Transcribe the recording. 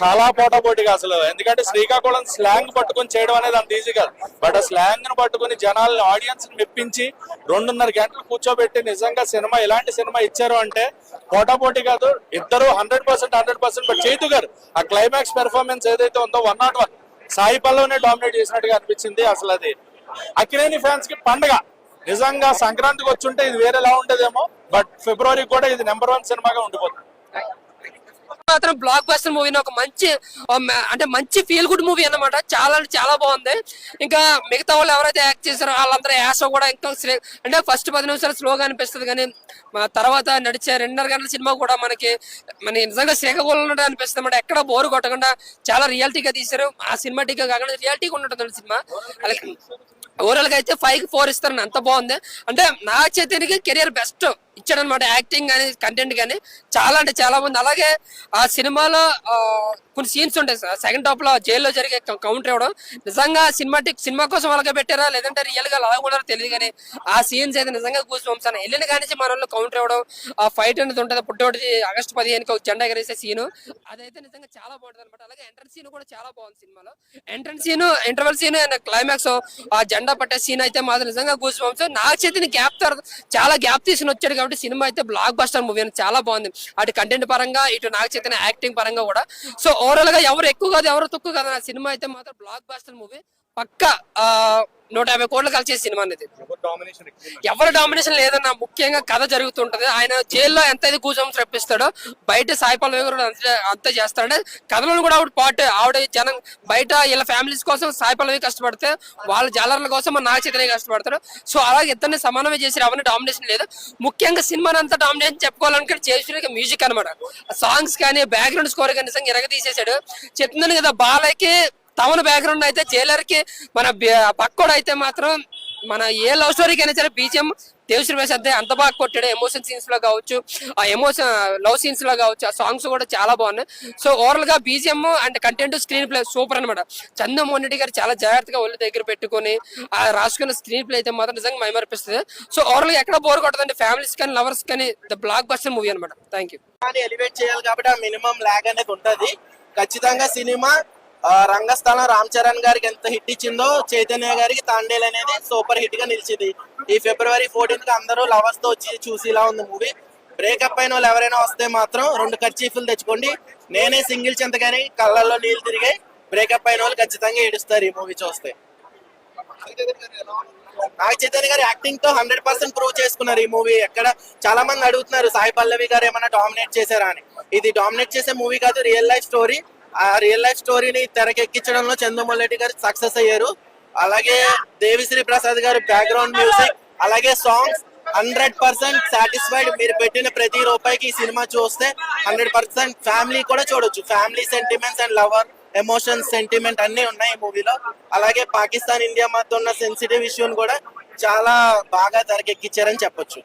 చాలా పోటాపోటీగా అసలు. ఎందుకంటే శ్రీకాకుళం స్లాంగ్ పట్టుకొని చేయడం అనేది అంత ఈజీ కాదు. బట్ ఆ స్లాంగ్ను పట్టుకొని జనాల్ని ఆడియన్స్ని మెప్పించి రెండున్నర గంటలు కూర్చోబెట్టి నిజంగా సినిమా ఎలాంటి సినిమా ఇచ్చారు అంటే పోటాపోటీ కాదు. ఇద్దరు hundred percent hundred percent but Chaitu గారు ఆ క్లైమాక్స్ పెర్ఫార్మెన్స్ ఏదైతే ఉందో వన్ నాట్ వన్ సాయి పల్లవనే డామినేట్ చేసినట్టుగా అనిపించింది అసలు అది. అక్కినేని ఫ్యాన్స్కి పండగ. నిజంగా సంక్రాంతికి వచ్చుంటే ఇది వేరేలా ఉండేదేమో. బట్ ఫిబ్రవరికి కూడా ఇది నెంబర్ వన్ సినిమాగా ఉండిపోతుంది. మాత్రం బ్లాక్ బస్టర్ మూవీని ఒక మంచి అంటే మంచి ఫీల్ గుడ్ మూవీ అన్నమాట. చాలా అంటే చాలా బాగుంది. ఇంకా మిగతా వాళ్ళు ఎవరైతే యాక్ట్ చేశారో వాళ్ళందరూ యాస కూడా ఇంకా స్లే- అంటే ఫస్ట్ పది నిమిషాలు స్లోగా అనిపిస్తుంది కానీ మా తర్వాత నడిచే రెండున్నర గంటల సినిమా కూడా మనకి మన నిజంగా శ్రీకాకుళం అనిపిస్తుంది అన్నమాట. ఎక్కడ బోరు కొట్టకుండా చాలా రియాలిటీగా తీశారు. ఆ సినిమాటిక్గా కాకుండా రియాలిటీగా ఉంటుంది సినిమా. అలాగే ఓవరాల్గా అయితే ఫైవ్కి ఫోర్ ఇస్తారని అంత బాగుంది. అంటే నా చైతన్యకి కెరియర్ బెస్ట్ ఇచ్చాడనమాట యాక్టింగ్ కానీ కంటెంట్ కానీ చాలా అంటే చాలా మంది. అలాగే ఆ సినిమాలో ఆ, కొన్ని సీన్స్ ఉంటాయి సెకండ్ టాప్లో జైల్లో జరిగే కౌంటర్ ఇవ్వడం. నిజంగా సినిమాటిక్ సినిమా కోసం అలాగే పెట్టారా? లేదంటే రియల్గా అలా కూడా తెలియదు కానీ ఆ సీన్స్ అయితే నిజంగా గూస్ బంప్స్ వెళ్ళిన కానీ మన వాళ్ళు కౌంటర్ ఇవ్వడం ఆ ఫైట్ అనేది ఉంటుంది. పుట్టోటి ఆగస్ట్ పదిహేనుకి ఒక జెండా ఎగరేసే సీన్ అదైతే నిజంగా చాలా బాగుంటుంది అనమాట అలాగే ఎంట్రన్స్ సీన్ కూడా చాలా బాగుంది సినిమాలో. Entrance scene interval scene and climax ఆ జెండా పట్టే సీన్ అయితే మాత్రం నిజంగా గూస్ బంప్స్ నా చేతిని గ్యాప్ చాలా గ్యాప్ తీసుకుని వచ్చాడు కాబట్టి సినిమా అయితే బ్లాక్ బస్టర్ మూవీ అని చాలా బాగుంది. అటు కంటెంట్ పరంగా ఇటు నాగ చైతన్య యాక్టింగ్ పరంగా కూడా. సో ఓవరాల్గా ఎవరు ఎక్కువ కాదు ఎవరు తక్కువ కాదు సినిమా అయితే మాత్రం బ్లాక్ బస్టర్ మూవీ పక్క ఆ, నూట యాభై కోట్లు కలిసే సినిమా అనేది. ఎవరి డామినేషన్ లేదన్న ముఖ్యంగా కథ జరుగుతుంటది. ఆయన జైల్లో ఎంత అయితే కూజమ్స్ రప్పిస్తాడో బయట సాయిపాల్ కూడా అంతే చేస్తాడు. అంటే కథలను కూడా ఆవిడ పాటు ఆవిడ జనం బయట వీళ్ళ ఫ్యామిలీస్ కోసం సాయిపాలవి కష్టపడితే వాళ్ళ జాలర్ల కోసం నాగ చైతన్య కష్టపడతారు. సో అలాగే ఇద్దరిని సమానమే చేసి అవన్నీ డామినేషన్ లేదు. ముఖ్యంగా సినిమాని అంతా డామినేషన్ చెప్పుకోవాలనుకుంటే చేసిన మ్యూజిక్ అనమాట సాంగ్స్ కానీ బ్యాక్గ్రౌండ్ స్కోర్ కానీ నిజంగా ఎరగ తీసేశాడు చెప్తున్నాను కదా బాలయ్యకి తమను బ్యాక్గ్రౌండ్ అయితే జైలర్కి మన పక్కోడు అయితే మాత్రం మన ఏ లవ్ స్టోరీకి అయినా సరే బీజిఎం దేవశ్రీ వేస్ అంతే అంత బాగా కొట్టాడు. ఎమోషన్ సీన్స్లో కావచ్చు ఆ ఎమోషన్ లవ్ సీన్స్లో కావచ్చు ఆ సాంగ్స్ కూడా చాలా బాగున్నాయి. సో ఓవరాల్గా BGM and content screenplay super అనమాట చంద్రమోహన్ రెడ్డి గారు చాలా జాగ్రత్తగా ఒళ్ళు దగ్గర పెట్టుకొని ఆ రాసుకున్న స్క్రీన్ ప్లే అయితే మాత్రం నిజంగా మైమర్పిస్తుంది. సో ఓవరాల్గా ఎక్కడ బోర్ కొట్టదండి ఫ్యామిలీస్ కానీ లవర్స్ కానీ ద బ్లాక్ బస్టర్ మూవీ అనమాట థ్యాంక్ యూ ఎలివేట్ చేయాలి కాబట్టి ఆ మినిమం లాగ్ అనేది ఉంటది. ఖచ్చితంగా సినిమా రంగస్థలం రామ్ చరణ్ గారికి ఎంత హిట్ ఇచ్చిందో చైతన్య గారికి తాండేల్ అనేది సూపర్ హిట్గా నిలిచింది. ఈ ఫిబ్రవరి ఫోర్టీన్త్కి అందరూ లవర్స్తో వచ్చి చూసేలా ఉంది మూవీ బ్రేకప్ అయిన వాళ్ళు ఎవరైనా వస్తే మాత్రం రెండు ఖర్చీఫులు తెచ్చుకోండి. నేనే సింగిల్ చింతగాని కళ్ళల్లో నీళ్ళు తిరిగాయి బ్రేకప్ అయిన వాళ్ళు ఖచ్చితంగా ఏడుస్తారు ఈ మూవీ చూస్తే. నాగ చైతన్య గారి యాక్టింగ్తో హండ్రెడ్ పర్సెంట్ ప్రూవ్ చేసుకున్నారు ఈ మూవీ ఎక్కడ చాలా మంది అడుగుతున్నారు సాయి పల్లవి గారు ఏమైనా డామినేట్ చేశారా అని. ఇది డామినేట్ చేసే మూవీ కాదు రియల్ లైఫ్ స్టోరీ ఆ రియల్ లైఫ్ స్టోరీని తెరకెక్కించడంలో చంద్రమోహన్ గారు సక్సెస్ అయ్యారు. అలాగే దేవిశ్రీ ప్రసాద్ గారు బ్యాక్గ్రౌండ్ మ్యూజిక్ అలాగే సాంగ్స్ హండ్రెడ్ పర్సెంట్ సాటిస్ఫైడ్ మీరు పెట్టిన ప్రతి రూపాయికి ఈ సినిమా చూస్తే హండ్రెడ్ పర్సెంట్ ఫ్యామిలీ కూడా చూడొచ్చు. Family sentiments and lover emotions sentiment అన్ని ఉన్నాయి ఈ మూవీలో అలాగే పాకిస్తాన్ ఇండియా మధ్య ఉన్న సెన్సిటివ్ ఇష్యూని కూడా చాలా బాగా తెరకెక్కించారని చెప్పొచ్చు.